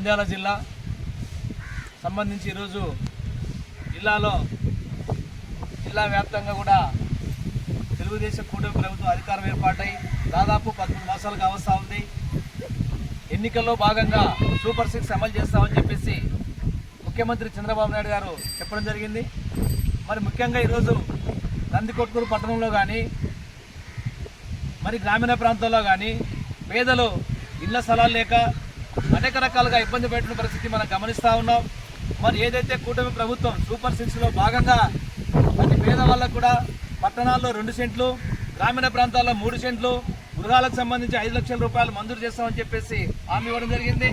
నంద్యాల జిల్లా సంబంధించి ఈరోజు జిల్లాలో జిల్లా వ్యాప్తంగా కూడా తెలుగుదేశం కూటమి ప్రభుత్వం అధికారం ఏర్పాటై దాదాపు పదమూడు మాసాలుగా అవస్థ ఉంది. ఎన్నికల్లో భాగంగా సూపర్ సిక్స్ అమలు చేస్తామని చెప్పేసి ముఖ్యమంత్రి చంద్రబాబు నాయుడు గారు చెప్పడం జరిగింది. మరి ముఖ్యంగా ఈరోజు నందికొట్కూరు పట్టణంలో కానీ మరి గ్రామీణ ప్రాంతాల్లో కానీ పేదలు ఇళ్ళ స్థలాలు లేక అనేక రకాలుగా ఇబ్బంది పెట్టిన పరిస్థితి మనం గమనిస్తూ ఉన్నాం. మరి ఏదైతే కూటమి ప్రభుత్వం సూపర్ సిక్స్లో భాగంగా ప్రతి పేదవాళ్ళకు కూడా పట్టణాల్లో రెండు సెంట్లు గ్రామీణ ప్రాంతాల్లో మూడు సెంట్లు గృహాలకు సంబంధించి ఐదు లక్షల రూపాయలు మంజూరు చేస్తామని చెప్పేసి హామీ ఇవ్వడం జరిగింది.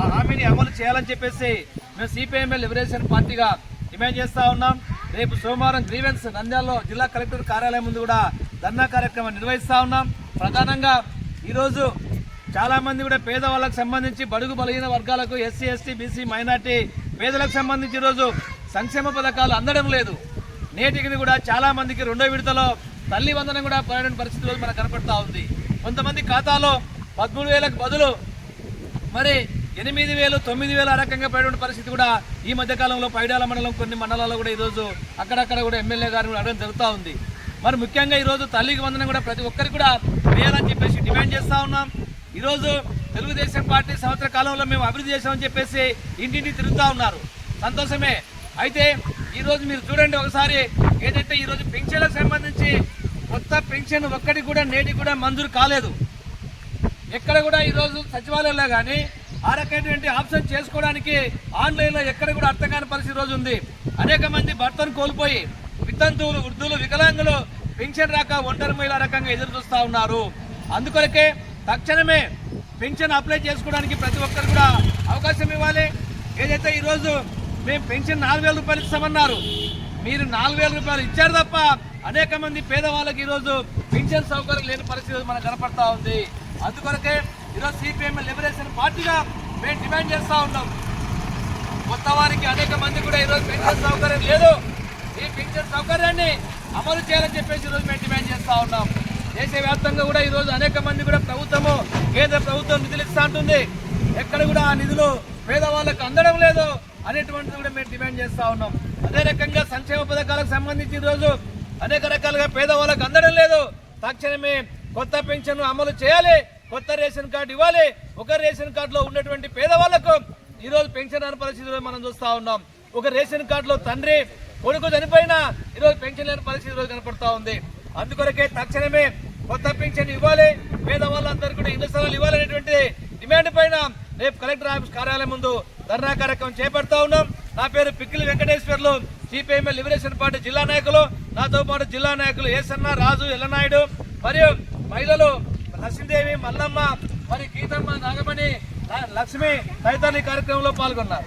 ఆ హామీని అమలు చేయాలని చెప్పేసి మేము సిపిఐఎంఎల్ లిబరేషన్ పార్టీగా డిమాండ్ చేస్తూ ఉన్నాం. రేపు సోమవారం గ్రీవెన్స్ నంద్యాలలో జిల్లా కలెక్టర్ కార్యాలయం ముందు కూడా ధర్నా కార్యక్రమం నిర్వహిస్తూ ఉన్నాం. ప్రధానంగా ఈరోజు చాలా మంది కూడా పేదవాళ్ళకు సంబంధించి బడుగు బలహీన వర్గాలకు ఎస్సీ ఎస్టీ బీసీ మైనార్టీ పేదలకు సంబంధించి ఈరోజు సంక్షేమ పథకాలు అందడం లేదు. నేటికి కూడా చాలా మందికి రెండో విడతలో తల్లి వందనం కూడా పడని పరిస్థితి రోజు మనకు కనపడతా ఉంది. కొంతమంది ఖాతాలో పదమూడు వేలకు బదులు మరి ఎనిమిది వేలు తొమ్మిది వేలు ఆ రకంగా పడేటువంటి పరిస్థితి కూడా ఈ మధ్య కాలంలో పైడాల మండలం కొన్ని మండలాల్లో కూడా ఈరోజు అక్కడక్కడ కూడా ఎమ్మెల్యే గారు కూడా అడగడం జరుగుతూ ఉంది. మరి ముఖ్యంగా ఈరోజు తల్లికి వందనం కూడా ప్రతి ఒక్కరికి కూడా వేయాలని చెప్పేసి డిమాండ్ చేస్తూ ఉన్నాం. ఈరోజు తెలుగుదేశం పార్టీ సంవత్సర కాలంలో మేము అభివృద్ధి చేశామని చెప్పేసి ఇంటింటి తిరుగుతూ ఉన్నారు. సంతోషమే. అయితే ఈరోజు మీరు చూడండి ఒకసారి ఏదైతే ఈరోజు పెన్షన్లకు సంబంధించి కొత్త పెన్షన్ ఒక్కటి కూడా నేటి కూడా మంజూరు కాలేదు. ఎక్కడ కూడా ఈరోజు సచివాలయంలో కానీ ఆ రకమైనటువంటి ఆప్షన్ చేసుకోవడానికి ఆన్లైన్లో ఎక్కడ కూడా అర్థం కాని పరిస్థితి రోజు ఉంది. అనేక మంది భర్తను కోల్పోయి వితంతువులు వృద్ధులు వికలాంగులు పెన్షన్ రాక ఒంటరి మహిళ రకంగా ఎదురు చూస్తూ ఉన్నారు. అందుకొరకే తక్షణమే పెన్షన్ అప్లై చేసుకోవడానికి ప్రతి ఒక్కరు కూడా అవకాశం ఇవ్వాలి. ఏదైతే ఈరోజు మేము పెన్షన్ నాలుగు వేల రూపాయలు ఇస్తామన్నారు మీరు నాలుగు వేల రూపాయలు ఇచ్చారు తప్ప అనేక మంది పేదవాళ్ళకి ఈరోజు పెన్షన్ సౌకర్యం లేని పరిస్థితి మనకు కనపడతా ఉంది. అందుకొరకే ఈరోజు సిపిఎం లిబరేషన్ పార్టీగా మేము డిమాండ్ చేస్తూ ఉన్నాం. కొత్త వారికి అనేక మంది కూడా ఈరోజు పెన్షన్ సౌకర్యం లేదు. ఈ పెన్షన్ సౌకర్యాన్ని అమలు చేయాలని చెప్పేసి ఈరోజు మేము డిమాండ్ చేస్తూ ఉన్నాం. దేశవ్యాప్తంగా కూడా ఈరోజు అనేక మంది కూడా ప్రభుత్వము కేంద్ర ప్రభుత్వం నిధులు ఇస్తా ఉంటుంది ఎక్కడ కూడా ఆ నిధులు పేదవాళ్ళకు అందడం లేదు అనేటువంటిది కూడా మేము డిమాండ్ చేస్తూ ఉన్నాం. అదే రకంగా సంక్షేమ పథకాలకు సంబంధించి ఈరోజు అనేక రకాలుగా పేదవాళ్ళకు అందడం లేదు. తక్షణమే కొత్త పెన్షన్ అమలు చేయాలి కొత్త రేషన్ కార్డు ఇవ్వాలి. ఒక రేషన్ కార్డులో ఉన్నటువంటి పేదవాళ్ళకు ఈరోజు పెన్షన్ అనే పరిస్థితిలో మనం చూస్తూ ఉన్నాం. ఒక రేషన్ కార్డులో తండ్రి కొడుకు చనిపోయినా ఈరోజు పెన్షన్ లేని పరిస్థితి ఈరోజు కనపడతా ఉంది. అందుకొరకే తక్షణమే కొత్త పెన్షన్ ఇవ్వాలి. పేదవాళ్ళందరూ కూడా ఇళ్ళ స్థలాలు ఇవ్వాలనేటువంటి డిమాండ్ పైన రేపు కలెక్టర్ ఆఫీస్ కార్యాలయం ముందు ధర్నా కార్యక్రమం చేపడతా ఉన్నాం. నా పేరు Pikkili Venkateswarlu. CPIML liberation party జిల్లా నాయకులు. నాతో పాటు జిల్లా నాయకులు ఏసన్న రాజు ఎల్లనాయుడు. మరియు మహిళలు లక్ష్మీదేవి మల్లమ్మ మరి గీతమ్మ నాగమణి లక్ష్మి తదితరులు ఈ కార్యక్రమంలో పాల్గొన్నారు.